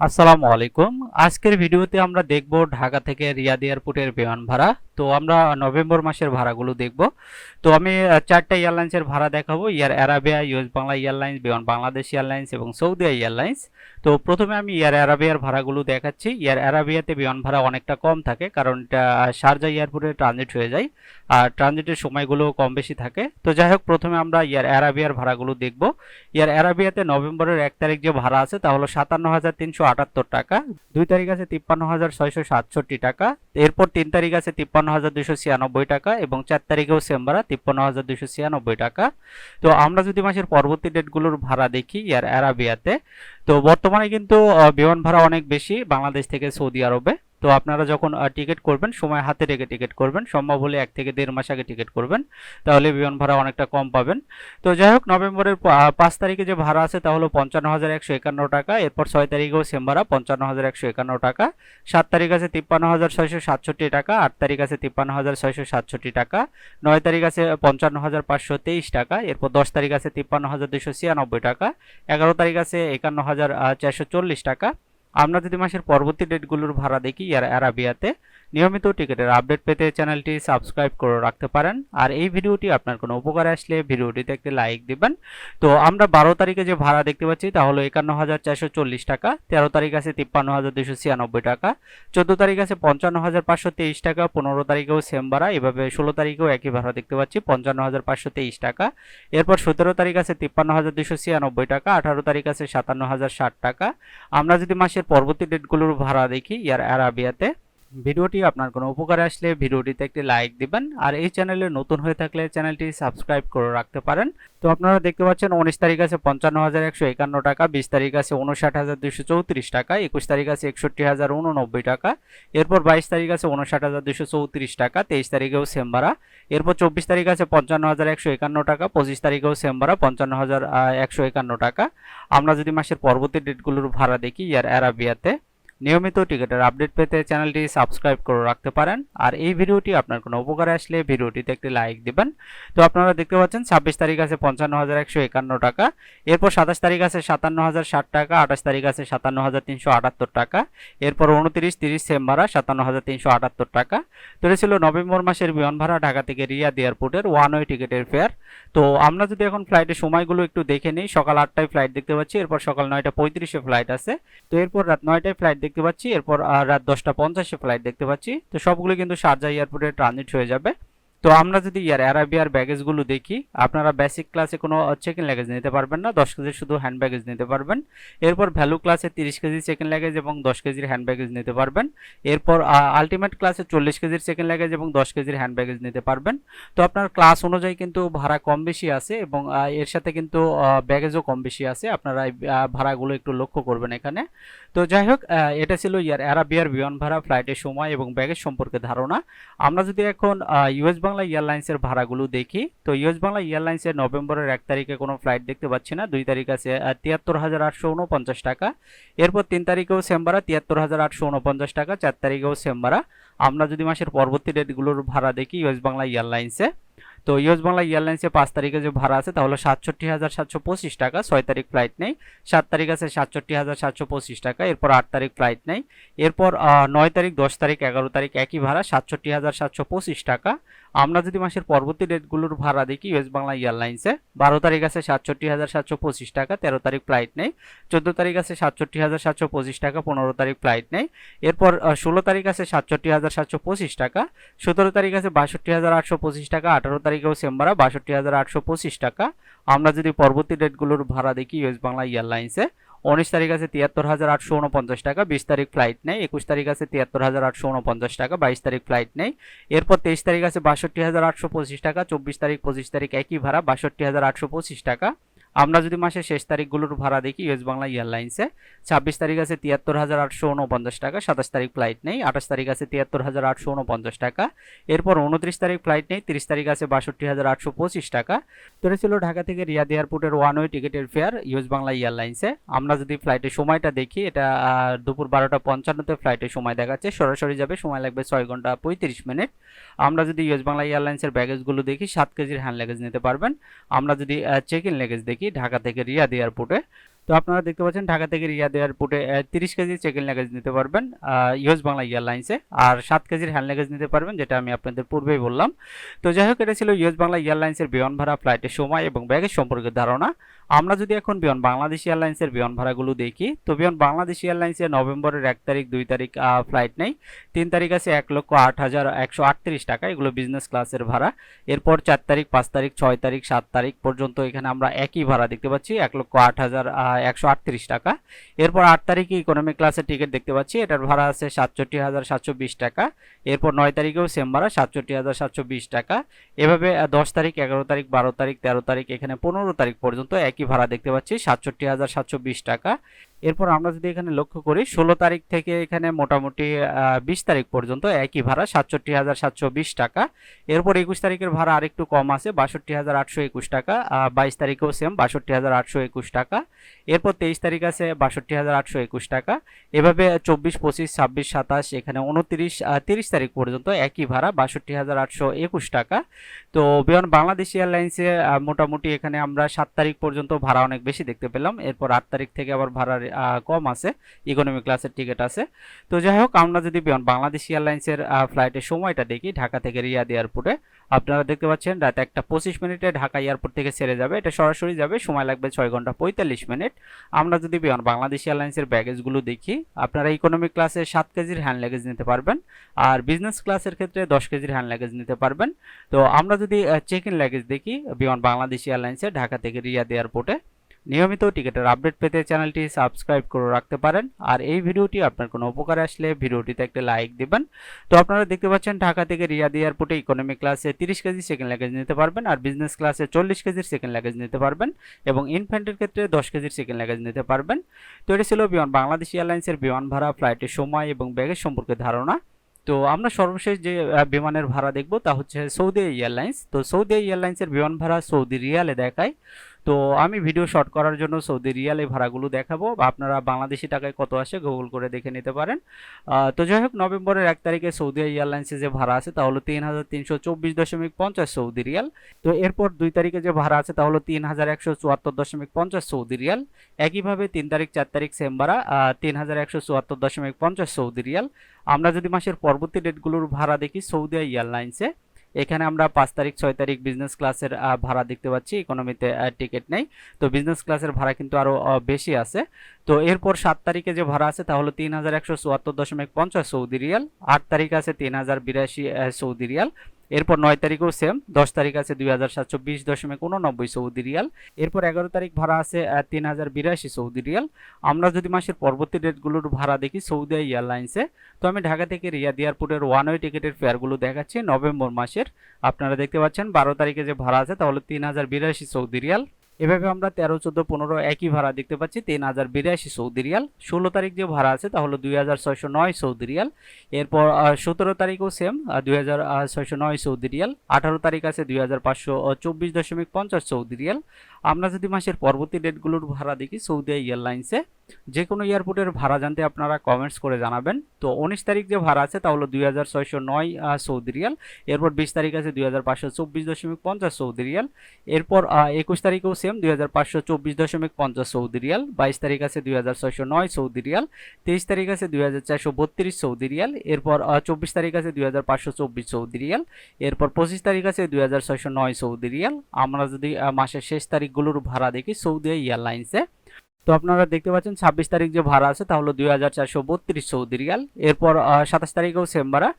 আসসালামু আলাইকুম। আজকের ভিডিওতে আমরা দেখব ঢাকা থেকে রিয়াদ এয়ারপোর্টের বিমান ভাড়া তো আমরা নভেম্বর মাসের ভাড়াগুলো দেখব। তো আমি চারটা এয়ারলাইন্সের ভাড়া দেখাবো। Air Arabia, US Bangla airlines, Biman Bangladesh airlines এবং সৌদি এয়ারলাইন্স। তো প্রথমে আমি ইয়ার অ্যারাবিয়ার ভাড়াগুলো দেখাচ্ছি। ইয়ার অ্যারাবিয়াতে বিমান ভাড়া অনেকটা কম থাকে কারণ শারজা এয়ারপোর্টে ট্রানজিট হয়ে যায় আর ট্রানজিটের সময়গুলো কম বেশি থাকে। তো যাই হোক, প্রথমে আমরা ইয়ার অ্যারাবিয়ার ভাড়াগুলো দেখব। ইয়ার অ্যারাবিয়াতে নভেম্বরের এক তারিখ যে ভাড়া আছে তা হলো সাতান্ন হাজার তিনশো আটাত্তর টাকা, দুই তারিখ আছে তিপ্পান্ন হাজার ছয়শো সাতষট্টি টাকা, এরপর তিন তারিখ আছে তিপ্পান্ন হাজার দুশো ছিয়ানব্বই টাকা এবং চার তারিখেও সেম ভাড়া, তিপ্পান্ন হাজার দুশো ছিয়ানব্বই টাকা। তো আমরা যদি মাসের পরবর্তী ডেটগুলোর ভাড়া দেখি, ইয়ার অ্যারাবিয়াতে, তো বর্তমানে কিন্তু বিমান ভাড়া অনেক বেশি বাংলাদেশ থেকে সৌদি আরবে। তো আপনারা যখন টিকিট করবেন, সময় হাতে রেখে টিকিট করবেন, সম্ভব হলে এক থেকে দেড় মাস আগে টিকিট করবেন, তাহলে বিমান ভাড়া অনেকটা কম পাবেন। তো যাই হোক, নভেম্বরের পাঁচ তারিখে যে ভাড়া আছে তা হলো পঞ্চান্ন হাজার একশো একান্ন টাকা, এরপর ছয় তারিখেও সেম ভাড়া, পঞ্চান্ন হাজার একশো একান্ন টাকা। সাত তারিখ আছে তিপ্পান্ন হাজার ছয়শো সাতষট্টি টাকা, আট তারিখ আছে তিপ্পান্ন হাজার ছয়শো সাতষট্টি টাকা, নয় তারিখ আছে পঞ্চান্ন হাজার পাঁচশো তেইশ টাকা, এরপর দশ তারিখ আছে তিপ্পান্ন হাজার দুশো ছিয়ানব্বই টাকা, এগারো তারিখ আছে একান্ন হাজার চারশো চল্লিশ টাকা। আমরা যদি মাসের পরবর্তী ডেটগুলোর ভাড়া দেখি ইয়ার অ্যারাবিয়াতে নিয়মিত টিকিটের আপডেট পেতে চ্যানেলটি সাবস্ক্রাইব করে রাখতে পারেন। আর এই ভিডিওটি আপনার কোনো উপকারে আসলে ভিডিওটিতে একটি লাইক দিবেন। তো আমরা বারো তারিখে যে ভাড়া দেখতে পাচ্ছি, তা হলো একান্ন হাজার চারশো চল্লিশ টাকা, তেরো তারিখ আছে তিপ্পান্ন হাজার দুশো ছিয়ানব্বই টাকা, চোদ্দ তারিখ আছে পঞ্চান্ন হাজার পাঁচশো তেইশ টাকা, পনেরো তারিখেও সেম ভাড়া, এভাবে ষোলো তারিখেও একই ভাড়া দেখতে পাচ্ছি পঞ্চান্ন হাজার পাঁচশো তেইশ টাকা। এরপর সতেরো তারিখ আছে তিপ্পান্ন হাজার দুশো ছিয়ানব্বই টাকা, আঠারো তারিখ আছে সাতান্ন হাজার ষাট টাকা। আমরা যদি মাসের পরবর্তী ডেটগুলোর ভাড়া দেখি ইয়ার অ্যারাবিয়াতে ভিডিওটি আপনার কোনো উপকারে আসলে ভিডিওটিতে একটি লাইক দিবেন। আর এই চ্যানেলে নতুন হয়ে থাকলে চ্যানেলটি সাবস্ক্রাইব করে রাখতে পারেন। তো আপনারা দেখতে পাচ্ছেন উনিশ তারিখ আছে পঞ্চান্ন হাজার একশো একান্ন টাকা, বিশ তারিখ আছে উনষাট হাজার দুশো চৌত্রিশ টাকা, একুশ তারিখ আছে একষট্টি হাজার উননব্বই টাকা, এরপর বাইশ তারিখ আছে উনষাট হাজার দুশো চৌত্রিশ টাকা, তেইশ তারিখেও সেম এরপর চব্বিশ তারিখ আছে পঞ্চান্ন হাজার একশো একান্ন টাকা, পঁচিশ তারিখেও সেম পঞ্চান্ন হাজার একশো একান্ন টাকা। আমরা যদি মাসের পরবর্তী ডেটগুলোর ভাড়া দেখি, ইয়ার অ্যারাবিয়াতে নিয়মিত টিকিটের আপডেট পেতে চ্যানেলটি সাবস্ক্রাইব করে রাখতে পারেন। আর এই ভিডিওটি আপনার কোনো উপকারে আসলে ভিডিওটিতে একটি লাইক দিবেন। তো আপনারা দেখতে পাচ্ছেন, ছাব্বিশ তারিখ আছে পঞ্চান্ন হাজার একশো একান্ন টাকা। এরপর সাতাশ তারিখ আছে সাতান্ন হাজার ষাট টাকা, আঠাশ তারিখ আছে সাতান্ন হাজার তিনশো আটাত্তর টাকা। এরপর উনত্রিশ, তিরিশ সেম ভাড়া সাতান্ন হাজার তিনশো আটাত্তর টাকা। তো এটা ছিল নভেম্বর মাসের বিমান ভাড়া ঢাকা থেকে রিয়াদ এয়ারপোর্টের ওয়ান ওয়ে টিকিটের ফেয়ার। তো আমরা যদি এখন ফ্লাইটের সময়গুলো একটু দেখে নিই, সকাল আটটায় ফ্লাইট দেখতে পাচ্ছি, এরপর সকাল নয়টা পঁয়ত্রিশে ফ্লাইট আছে। তো এরপর রাত নয়টায় ফ্লাইট দেখতে পাচ্ছি। এরপর রাত দশটা পঞ্চাশে ফ্লাইট দেখতে পাচ্ছি। তো সবগুলো কিন্তু শারজা এয়ারপোর্টে ট্রানজিট হয়ে যাবে। তো আমরা যদি ইয়ার অ্যারাবিয়ার ব্যাগেজগুলো দেখি, আপনারা বেসিক ক্লাসে কোনো চেক লাগেজ নিতে পারবেন না। দশ কেজির শুধু হ্যান্ড ব্যাগেজ নিতে পারবেন। এরপর ভ্যালু ক্লাসে তিরিশ কেজি চেক লাগেজ এবং দশ কেজির হ্যান্ড ব্যাগেজ নিতে পারবেন। এরপর আলটিমেট ক্লাসে চল্লিশ কেজির চেক লাগেজ এবং দশ কেজির হ্যান্ড ব্যাগেজ নিতে পারবেন। তো আপনার ক্লাস অনুযায়ী কিন্তু ভাড়া কম বেশি আছে এবং এর সাথে কিন্তু ব্যাগেজও কম বেশি আছে। আপনারা ভাড়াগুলো একটু লক্ষ্য করবেন এখানে। তো যাই হোক এটা ছিল ইয়ার অ্যারাবিয়ার বিমান ভাড়া ফ্লাইটের সময় এবং ব্যাগেজ সম্পর্কে ধারণা। আমরা যদি এখন ইউএস বাংলা এয়ারলাইন্সের ভাড়াগুলো দেখি। তো ইউএস বাংলা এয়ারলাইন্সের নভেম্বরের এক তারিখে কোনো ফ্লাইট দেখতে পাচ্ছি না। দুই তারিখ আছে তিয়াত্তর হাজার আটশো উনপঞ্চাশ টাকা। এরপর তিন তারিখেও সেম ভাড়া তিয়াত্তর হাজার আটশো উনপঞ্চাশ টাকা। চার তারিখেও সেম ভাড়া আমরা যদি মাসের পরবর্তী ডেটগুলোর ভাড়া দেখি ইউএস বাংলা এয়ারলাইন্সে। তো ইউএস বাংলা এয়ারলাইন্সে পাঁচ তারিখে যে ভাড়া আছে, তাহলে সাতষট্টি হাজার সাতশো পঁচিশ টাকা। ছয় তারিখ ফ্লাইট নেই। সাত তারিখ আছে, সাতষট্টি হাজার সাতশো পঁচিশ টাকা। এরপর আট তারিখ ফ্লাইট নেই। এরপর নয় তারিখ, দশ তারিখ, এগারো তারিখ একই ভাড়া, সাতষট্টি হাজার সাতশো পঁচিশ টাকা। আমরা যদি মাসের পরবর্তী ডেটগুলোর ভাড়া দেখি ইউএস বাংলা এয়ারলাইন্সে বারো তারিখ আছে সাতষট্টি হাজার সাতশো পঁচিশ টাকা, তেরো তারিখ ফ্লাইট নেই। চোদ্দ তারিখ আছে সাতষট্টি হাজার সাতশো পঁচিশ টাকা, পনেরো তারিখ ফ্লাইট নেই। এরপর ষোলো তারিখ আছে সাতষট্টি হাজার সাতশো পঁচিশ টাকা, সতেরো তারিখ আছে বাষট্টি হাজার আটশো পঁচিশ টাকা, আঠারো তারিখেও সেম ভাড়া, বাষট্টি হাজার আটশো পঁচিশ টাকা। আমরা যদি পরবর্তী ডেটগুলোর ভাড়া দেখি ইউএস বাংলা এয়ারলাইন্সে উনিশ তারিখ আছে তিয়াত্তর হাজার আটশো উনপঞ্চাশ টাকা, বিশ তারিখ ফ্লাইট নেই, একুশ তারিখ আছে তিয়াত্তর হাজার আটশো উনপঞ্চাশ টাকা, বাইশ তারিখ ফ্লাইট নেই। এরপর তেইশ তারিখ আছে বাষট্টি হাজার আটশো পঁচিশ টাকা, চব্বিশ তারিখ পঁচিশ তারিখ একই ভাড়া, বাষট্টি হাজার আটশো পঁচিশ টাকা। আমরা যদি মাসের শেষ তারিখগুলোর ভাড়া দেখি ইউএস বাংলা এয়ারলাইন্সে ছাব্বিশ তারিখ আছে তিয়াত্তর হাজার আটশো উনপঞ্চাশ টাকা, সাতাশ তারিখ ফ্লাইট নেই, আঠাশ তারিখ আছে তিয়াত্তর হাজার আটশো উনপঞ্চাশ টাকা। এরপর উনত্রিশ তারিখ ফ্লাইট নেই, তিরিশ তারিখ আছে বাষট্টি হাজার আটশো পঁচিশ টাকা। তো এটা ছিল ঢাকা থেকে রিয়াদ এয়ারপোর্টের ওয়ান ওয়ে টিকিটের ফেয়ার ইউএস বাংলা এয়ারলাইন্সে। আমরা যদি ফ্লাইটের সময়টা দেখি, এটা দুপুর বারোটা পঞ্চান্নতে ফ্লাইটের সময় দেখাচ্ছে, সরাসরি যাবে, সময় লাগবে ছয় ঘণ্টা পঁয়ত্রিশ মিনিট। আমরা যদি ইউএস বাংলা এয়ারলাইন্সের ব্যাগেজগুলো দেখি, সাত কেজির হ্যান্ড লাগেজ নিতে পারবেন। আমরা যদি চেক ইন লাগেজ দেখি ঢাকা থেকে রিয়াদ এয়ারপোর্টে তো আপনারা দেখতে পাচ্ছেন ঢাকা থেকে রিয়াদ এয়ারপোর্টে তিরিশ কেজি চেক ইন লাগেজ নিতে পারবেন ইউএস বাংলা এয়ারলাইন্সে, আর সাত কেজির হ্যান্ড লাগেজ নিতে পারবেন, যেটা আমি আপনাদের পূর্বেই বললাম। তো যাই হোক এটা ছিল ইউএস বাংলা এয়ারলাইন্সের বিমান ভাড়া ফ্লাইটের সময় এবং ব্যাগের সম্পর্কে ধারণা। আমরা যদি এখন বিমান বাংলাদেশ এয়ারলাইন্সের বিমান ভাড়াগুলো দেখি, তো বিমান বাংলাদেশ এয়ারলাইন্সে নভেম্বরের এক তারিখ, দুই তারিখ ফ্লাইট নেই। তিন তারিখ আছে এক লক্ষ আট হাজার একশো আটত্রিশ টাকা, এগুলো বিজনেস ক্লাসের ভাড়া। এরপর চার তারিখ, পাঁচ তারিখ, ছয় তারিখ, সাত তারিখ পর্যন্ত এখানে আমরা একই ভাড়া দেখতে পাচ্ছি, এক লক্ষ আট হাজার একশো আটত্রিশ টাকা। এরপর আট তারিখে ইকোনমি ক্লাসের টিকিট দেখতে পাচ্ছি। এটার ভাড়া আছে সাতষট্টি হাজার সাতশো টাকা। এরপর নয় তারিখেও সেম ভাড়া, সাতষট্টি হাজার সাতশো টাকা। এভাবে দশ তারিখ, এগারো তারিখ, বারো তারিখ, তেরো তারিখ, এখানে পনেরো তারিখ পর্যন্ত একই ভাড়া দেখতে পাচ্ছি, সাতষট্টি হাজার সাতশো টাকা। এরপর আমরা যদি এখানে লক্ষ্য করি, ষোলো তারিখ থেকে এখানে মোটামুটি বিশ তারিখ পর্যন্ত একই ভাড়া, সাতষট্টি হাজার সাতশো বিশ টাকা। এরপর একুশ তারিখের ভাড়া আরেকটু কম আছে, বাষট্টি হাজার আটশো একুশ টাকা বাইশ তারিখেও সেম বাষট্টি হাজার আটশো একুশ টাকা। এরপর তেইশ তারিখ আছে, বাষট্টি হাজার আটশো একুশ টাকা। এভাবে চব্বিশ, পঁচিশ, ছাব্বিশ, সাতাশ, এখানে উনত্রিশ তিরিশ তারিখ পর্যন্ত একই ভাড়া, বাষট্টি হাজার আটশো একুশ টাকা। তো বিমান বাংলাদেশ এয়ারলাইন্সে মোটামুটি এখানে আমরা সাত তারিখ পর্যন্ত ভাড়া অনেক বেশি দেখতে পেলাম। এরপর আট তারিখ থেকে আবার ভাড়া কম আছে ইকোনমি ক্লাসের টিকিট আছে। তো যাই হোক, আমরা যদি বাংলাদেশ এয়ারলাইন্সের ফ্লাইটের সময়টা দেখি, ঢাকা থেকে রিয়াদ এয়ারপোর্টে, আপনারা দেখতে পাচ্ছেন রাত একটা পঁচিশ মিনিটে ঢাকা এয়ারপোর্ট থেকে ছেড়ে যাবে। এটা সরাসরি যাবে, সময় লাগবে ছয় ঘণ্টা পঁয়তাল্লিশ মিনিট। আমরা যদি বিমান বাংলাদেশ এয়ারলাইন্সের ব্যাগেজগুলো দেখি, আপনারা ইকোনমি ক্লাসে সাত কেজির হ্যান্ড লাগেজ নিতে পারবেন। আর বিজনেস ক্লাসের ক্ষেত্রে দশ কেজির হ্যান্ড লাগেজ নিতে পারবেন। তো আমরা যদি চেক ইন লাগেজ দেখি বিমান বাংলাদেশ এয়ারলাইন্সে, ঢাকা থেকে রিয়াদ এয়ারপোর্টে নিয়মিত টিকিটের আপডেট পেতে চ্যানেলটি সাবস্ক্রাইব করে রাখতে পারেন। আর এই ভিডিওটি আপনার কোনো উপকারে আসলে ভিডিওটিতে একটা লাইক দিবেন। তো আপনারা দেখতে পাচ্ছেন ঢাকা থেকে রিয়াদ এয়ারপোর্টে ইকোনমি ক্লাসে তিরিশ কেজি সেকেন্ড লাগেজ নিতে পারবেন আর বিজনেস ক্লাসে চল্লিশ কেজির সেকেন্ড লাগেজ নিতে পারবেন এবং ইনফ্যান্টের ক্ষেত্রে দশ কেজির সেকেন্ড লাগেজ নিতে পারবেন। তো এটা ছিল বিমান, বাংলাদেশ এয়ারলাইন্সের বিমান ভাড়া ফ্লাইটের সময় এবং ব্যাগের সম্পর্কে ধারণা। তো আমরা সর্বশেষ যে বিমানের ভাড়া দেখব তা হচ্ছে সৌদি এয়ারলাইন্স। তো সৌদি এয়ারলাইন্সের বিমান ভাড়া সৌদি রিয়ালে দেখায়। তো আমি ভিডিও শর্ট করার জন্য সৌদি রিয়াল এই ভাড়াগুলো দেখাবো। আপনারা বাংলাদেশি টাকায় কত আসে গুগল করে দেখে নিতে পারেন। তো যাই হোক, নভেম্বরের এক তারিখে সৌদি এয়ারলাইন্সে যে ভাড়া আছে তা হলো তিন হাজার তিনশো চব্বিশ দশমিক পঞ্চাশ সৌদি রিয়াল তো এরপর দুই তারিখে যে ভাড়া আছে তা হলো তিন হাজার একশো চুয়াত্তর দশমিক পঞ্চাশ সৌদি রিয়াল একইভাবে তিন তারিখ, চার তারিখ সেম ভাড়া তিন হাজার একশো চুয়াত্তর দশমিক পঞ্চাশ সৌদি রিয়াল আমরা যদি মাসের পরবর্তী ডেটগুলোর ভাড়া দেখি সৌদি এয়ারলাইন্সে এখানে আমরা পাঁচ তারিখ, ছয় তারিখ বিজনেস ক্লাসের ভাড়া দেখতে পাচ্ছি। ইকোনমিতে টিকিট নেই। তো বিজনেস ক্লাসের ভাড়া কিন্তু আরও বেশি আছে। তো এরপর সাত তারিখে যে ভাড়া আছে তাহলে তিন হাজার একশো চুয়াত্তর দশমিক পঞ্চাশ সৌদি রিয়াল। আট তারিখ আছে তিন হাজার বিরাশি সৌদি রিয়াল। এরপর নয় তারিখও সেম দশ তারিখ আছে দুই হাজার সাতশো বিশ দশমিক উননব্বই সৌদি রিয়াল। এরপর এগারো তারিখ ভাড়া আছে তিন হাজার বিরাশি সৌদি রিয়াল। আমরা যদি মাসের পরবর্তী ডেটগুলোর ভাড়া দেখি, সৌদি এয়ারলাইন্সে, তো আমি ঢাকা থেকে রিয়াদ এয়ারপোর্টের ওয়ান ওয়ে টিকিটের ফেয়ারগুলো দেখাচ্ছি। নভেম্বর মাসের, আপনারা দেখতে পাচ্ছেন, বারো তারিখে যে ভাড়া আছে, তাহলে তিন হাজার বিরাশি সৌদি রিয়াল। এভাবে আমরা তেরো, চোদ্দ, পনেরো একই ভাড়া দেখতে পাচ্ছি, তিন হাজার বিরাশি সৌদি রিয়াল। ষোলো তারিখ যে ভাড়া আছে তাহলে দুই হাজার ছয়শো নয় সৌদি রিয়াল। এরপর সতেরো তারিখও সেম দুই হাজার ছয়শো নয় সৌদি রিয়াল। আঠারো তারিখ আছে দুই হাজার পাঁচশো চব্বিশ দশমিক পঞ্চাশ সৌদি রিয়াল। আমরা যদি মাসের পরবর্তী ডেটগুলোর ভাড়া দেখি, সৌদি এয়ারলাইন্সে যে কোনো এয়ারপোর্টের ভাড়া জানতে আপনারা কমেন্টস করে জানাবেন। তো উনিশ তারিখ যে ভাড়া আছে তা হলো দুই হাজার ছয়শো নয় সৌদি রিয়াল, এরপর বিশ তারিখ আছে দুই হাজার পাঁচশো চব্বিশ দশমিক পঞ্চাশ সৌদি রিয়াল, এরপর একুশ তারিখেও সেম দুই হাজার পাঁচশো চব্বিশ দশমিক পঞ্চাশ সৌদি রিয়াল, বাইশ তারিখ আছে দুই হাজার ছয়শো নয় সৌদি রিয়াল, তেইশ তারিখ আছে দুই হাজার চারশো বত্রিশ সৌদি রিয়াল, এরপর চব্বিশ তারিখ আছে দুই হাজার পাঁচশো চব্বিশ সৌদি রিয়াল, এরপর পঁচিশ তারিখ আছে দুই হাজার ছয়শো নয় সৌদি রিয়াল। আমরা যদি মাসের শেষ তারিখগুলোর ভাড়া দেখি সৌদি এয়ারলাইন্সে তো আপনারা দেখতে পাচ্ছেন, ছাব্বিশ তারিখ যে ভাড়া আছে তাহলে দুই হাজার চারশো বত্রিশ সৌদি রিয়াল এরপর সাতাশ তারিখেও সেম ভাড়া।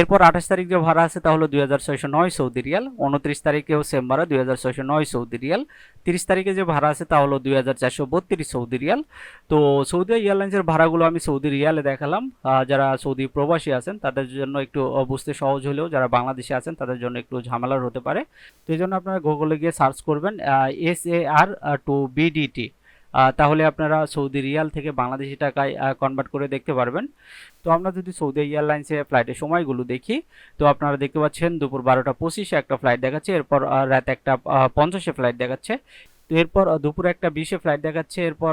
এরপর আঠাশ তারিখ যে ভাড়া আছে তাহলে দুই হাজার ছয়শো নয় সৌদি রিয়াল উনত্রিশ তারিখেও সেম ভাড়া, দুই হাজার ছয়শো নয় সৌদি রিয়াল তিরিশ তারিখে যে ভাড়া আছে, তা হলো দুই হাজার চারশো বত্রিশ সৌদি রিয়াল তো সৌদি এয়ারলাইন্সের ভাড়াগুলো আমি সৌদি রিয়ালে দেখালাম। যারা সৌদি প্রবাসী আছেন, তাদের জন্য একটু বুঝতে সহজ হলেও, যারা বাংলাদেশে আছেন, তাদের জন্য একটু ঝামেলার হতে পারে। তো এই জন্য আপনারা গুগলে গিয়ে সার্চ করবেন S A R two BDT তাহলে আপনারা সৌদি রিয়াল থেকে বাংলাদেশি টাকায় কনভার্ট করে দেখতে পারবেন। তো আমরা যদি সৌদি এয়ারলাইন্সে ফ্লাইটের সময়গুলো দেখি, তো আপনারা দেখতে পাচ্ছেন দুপুর বারোটা পঁচিশে একটা ফ্লাইট দেখাচ্ছে, এরপর রাত একটা পঞ্চাশে ফ্লাইট দেখাচ্ছে। তো এরপর দুপুর একটা বিশে ফ্লাইট দেখাচ্ছে, এরপর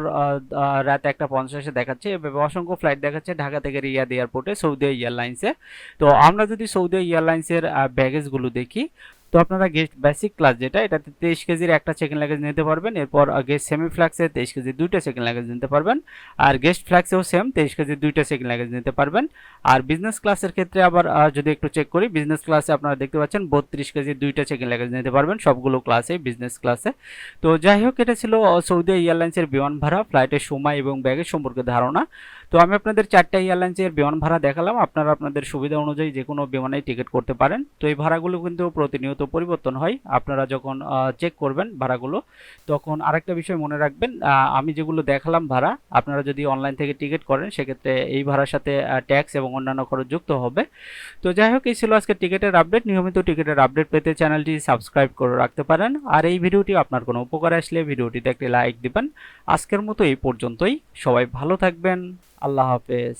রাত একটা পঞ্চাশে দেখাচ্ছে। এভাবে অসংখ্য ফ্লাইট দেখাচ্ছে ঢাকা থেকে রিয়াদ এয়ারপোর্টে সৌদি এয়ারলাইন্সে। তো আমরা যদি সৌদি এয়ারলাইন্সের ব্যাগেজগুলো দেখি তো আপনারা গেস্ট বেসিক ক্লাস যেটা, এটাতে তেইশ কেজির একটা সেকেন্ড লাগেজ নিতে পারবেন, এরপর গেস্ট সেমি ফ্ল্যাক্সে তেইশ কেজি দুইটা সেকেন্ড লাগেজ নিতে পারবেন, আর গেস্ট ফ্ল্যাক্সেও সেম তেইশ কেজি দুইটা সেকেন্ড লাগেজ নিতে পারবেন। আর বিজনেস ক্লাসের ক্ষেত্রে আবার যদি একটু চেক করি বিজনেস ক্লাসে আপনারা দেখতে পাচ্ছেন বত্রিশ কেজি দুইটা সেকেন্ড লাগেজ নিতে পারবেন, সবগুলো ক্লাসে বিজনেস ক্লাসে তো যাই হোক, এটা ছিল সৌদি এয়ারলাইন্সের বিমান ভাড়া ফ্লাইটের সময় এবং ব্যাগের সম্পর্কে ধারণা। তো আমি আপনাদের চারটা এয়ারলাইন্সের বিমান ভাড়া দেখালাম। আপনারা আপনাদের সুবিধা অনুযায়ী যে কোনো বিমানেই টিকিট করতে পারেন। তো এই ভাড়াগুলো কিন্তু প্রতিনিয়ত পরিবর্তন হয়। আপনারা যখন চেক করবেন ভাড়াগুলো, তখন আরেকটা বিষয় মনে রাখবেন আমি যেগুলো দেখালাম ভাড়া, আপনারা যদি অনলাইন থেকে টিকিট করেন, সেক্ষেত্রে এই ভাড়ার সাথে ট্যাক্স এবং অন্যান্য খরচ যুক্ত হবে। তো যাই হোক, এই ছিল আজকে টিকিটের আপডেট নিয়মিত টিকিটের আপডেট পেতে চ্যানেলটি সাবস্ক্রাইব করে রাখতে পারেন। আর এই ভিডিওটি আপনার কোনো উপকার আসলে, ভিডিওটিতে একটি লাইক দিবেন। আজকের মতো এই পর্যন্তই। সবাই ভালো থাকবেন। আল্লাহ হাফেজ।